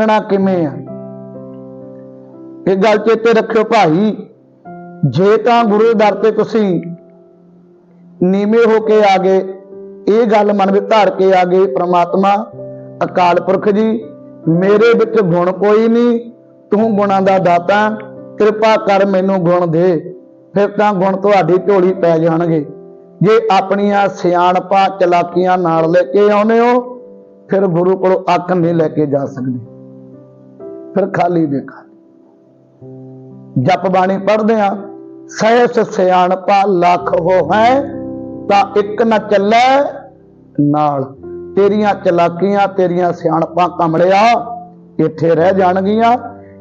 ਮੰਗਣਾ ਕਿਵੇਂ ਆ? ਇਹ ਗੱਲ ਚੇਤੇ ਰੱਖਿਓ ਭਾਈ, ਜੇ ਤਾਂ ਗੁਰੂ ਦਰ ਤੇ ਤੁਸੀਂ ਨੀਵੇਂ ਹੋ ਕੇ ਆ ਗਏ, ਇਹ ਗੱਲ ਮਨ ਵਿੱਚ ਧਾਰ ਕੇ ਆ ਗਏ ਪ੍ਰਮਾਤਮਾ, ਅਕਾਲ ਪੁਰਖ ਜੀ, ਮੇਰੇ ਵਿੱਚ ਗੁਣ ਕੋਈ ਨਹੀਂ, ਤੂੰ ਗੁਣਾਂ ਦਾ ਦਾਤਾ, ਕਿਰਪਾ ਕਰ ਮੈਨੂੰ ਗੁਣ ਦੇ, ਫਿਰ ਤਾਂ ਗੁਣ ਤੁਹਾਡੀ ਝੋਲੀ ਪੈ ਜਾਣਗੇ। ਜੇ ਆਪਣੀਆਂ ਸਿਆਣਪਾਂ ਚਲਾਕੀਆਂ ਨਾਲ ਲੈ ਕੇ ਆਉਨੇ ਹੋ, ਫਿਰ ਗੁਰੂ ਕੋਲੋਂ ਅੱਖ ਨਹੀਂ ਲੈ ਕੇ ਜਾ ਸਕਦੇ। ਫਿਰ ਖਾਲੀ ਦੇ ਖਾਲੀ। ਜਪ ਬਾਣੀ ਪੜ੍ਹਦੇ ਆ ਸਹਿਸ ਸਿਆਣਪਾ ਲੱਖ ਹੋ ਹੈ ਤਾਂ ਇੱਕ ਨਾ ਚੱਲੇ ਨਾਲ। ਤੇਰੀਆਂ ਚਲਾਕੀਆਂ, ਤੇਰੀਆਂ ਸਿਆਣਪਾਂ ਕਮੜਿਆ ਇੱਥੇ ਰਹਿ ਜਾਣਗੀਆਂ।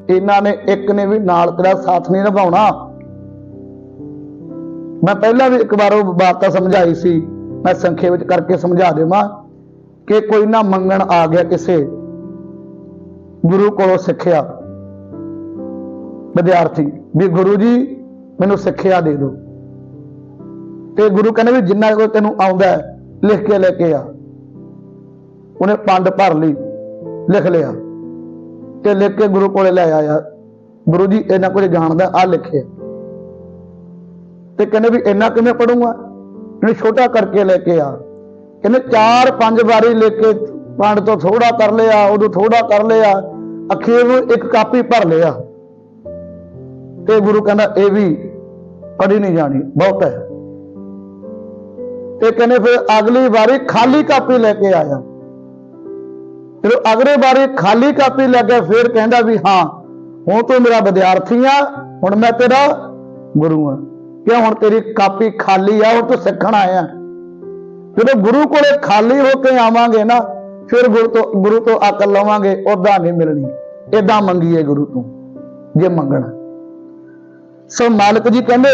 ਇਹਨਾਂ ਨੇ ਇੱਕ ਨੇ ਵੀ ਨਾਲ ਤੇਰਾ ਸਾਥ ਨਹੀਂ ਨਿਭਾਉਣਾ। ਮੈਂ ਪਹਿਲਾਂ ਵੀ ਇੱਕ ਵਾਰ ਉਹ ਵਾਰਤਾ ਸਮਝਾਈ ਸੀ, ਮੈਂ ਸੰਖੇਪ ਵਿੱਚ ਕਰਕੇ ਸਮਝਾ ਦੇਵਾਂ ਕਿ ਕੋਈ ਨਾ ਮੰਗਣ ਆ ਗਿਆ ਕਿਸੇ ਗੁਰੂ ਕੋਲੋਂ ਸਿੱਖਿਆ। ਵਿਦਿਆਰਥੀ, ਵੀ ਗੁਰੂ ਜੀ ਮੈਨੂੰ ਸਿੱਖਿਆ ਦੇ ਦਿਓ। ਤੇ ਗੁਰੂ ਕਹਿੰਦੇ ਵੀ ਜਿੰਨਾ ਕੋ ਤੈਨੂੰ ਆਉਂਦਾ ਲਿਖ ਕੇ ਲੈ ਕੇ ਆ। ਉਹਨੇ ਪੰਡ ਭਰ ਲਈ, ਲਿਖ ਲਿਆ। ਤੇ ਲਿਖ ਕੇ ਗੁਰੂ ਕੋਲੇ ਲੈ ਆਇਆ। ਗੁਰੂ ਜੀ ਇਹਨਾਂ ਕੋਲੇ ਜਾਣਦਾ ਆ ਲਿਖਿਆ। ਤੇ ਕਹਿੰਦੇ ਵੀ ਇੰਨਾ ਕਿਵੇਂ ਪੜੂੰਗਾ ਇਹਨੂੰ ਛੋਟਾ ਕਰਕੇ ਲੈ ਕੇ ਆ। ਕਹਿੰਦੇ ਚਾਰ ਪੰਜ ਵਾਰੀ ਲਿਖ ਕੇ ਪੰਡ ਤੋਂ ਥੋੜਾ ਕਰ ਲਿਆ, ਉਦੋਂ ਥੋੜਾ ਕਰ ਲਿਆ। ਅਖੀਰ ਨੂੰ ਇੱਕ ਕਾਪੀ ਭਰ ਲਿਆ ਤੇ ਗੁਰੂ ਕਹਿੰਦਾ, ਇਹ ਵੀ ਪੜੀ ਨਹੀਂ ਜਾਣੀ, ਬਹੁਤ ਹੈ। ਤੇ ਕਹਿੰਦੇ, ਫਿਰ ਅਗਲੀ ਵਾਰੀ ਖਾਲੀ ਕਾਪੀ ਲੈ ਕੇ ਆਇਆ। ਜਦੋਂ ਅਗਲੇ ਵਾਰੀ ਖਾਲੀ ਕਾਪੀ ਲੈ ਕੇ ਫਿਰ ਕਹਿੰਦਾ ਵੀ ਹਾਂ, ਹੁਣ ਤੂੰ ਮੇਰਾ ਵਿਦਿਆਰਥੀ ਆ, ਹੁਣ ਮੈਂ ਤੇਰਾ ਗੁਰੂ ਆ। ਕਿਉਂ ਹੁਣ ਤੇਰੀ ਕਾਪੀ ਖਾਲੀ ਆ, ਹੁਣ ਤੂੰ ਸਿੱਖਣ ਆਇਆ। ਜਦੋਂ ਗੁਰੂ ਕੋਲੇ ਖਾਲੀ ਹੋ ਕੇ ਆਵਾਂਗੇ ਨਾ ਫਿਰ ਗੁਰੂ ਤੋਂ ਗੁਰੂ ਤੋਂ ਅਕਲ ਲਵਾਂਗੇ ਉਦਾਂ ਨਹੀਂ ਮਿਲਣੀ। ਏਦਾਂ ਮੰਗੀਏ ਗੁਰੂ ਤੋਂ, ਜੇ ਮੰਗਣਾ। ਸੋ ਮਾਲਕ ਜੀ ਕਹਿੰਦੇ